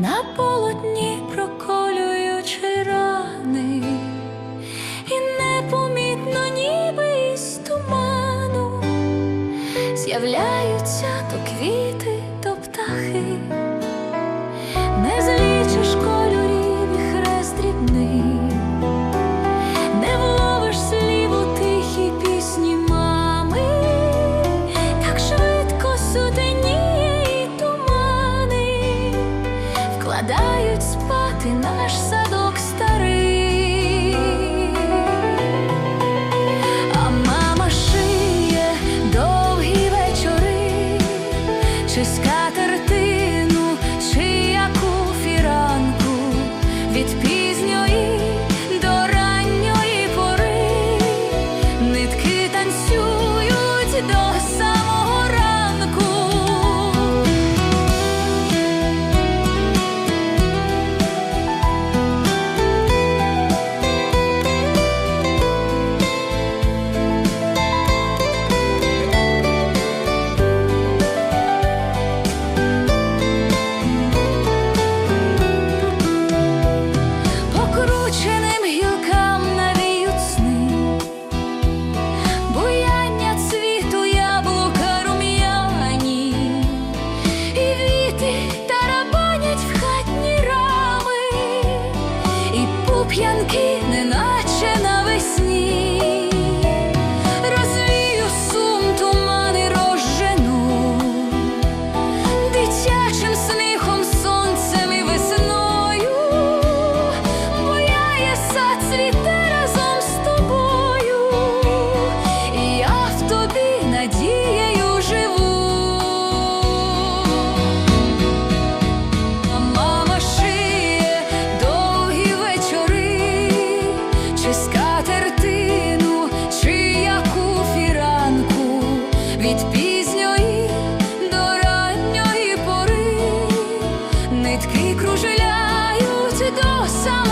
на полотні проколюючи рани, і непомітно, ніби із туману з'являються то квіти. садок старий, а мама шиє довгі вечори, чи скатертину, чи яку фіранку від пізньої до ранньої пори нитки. п'янки, неначе навесні. нитки кружеляють до самого.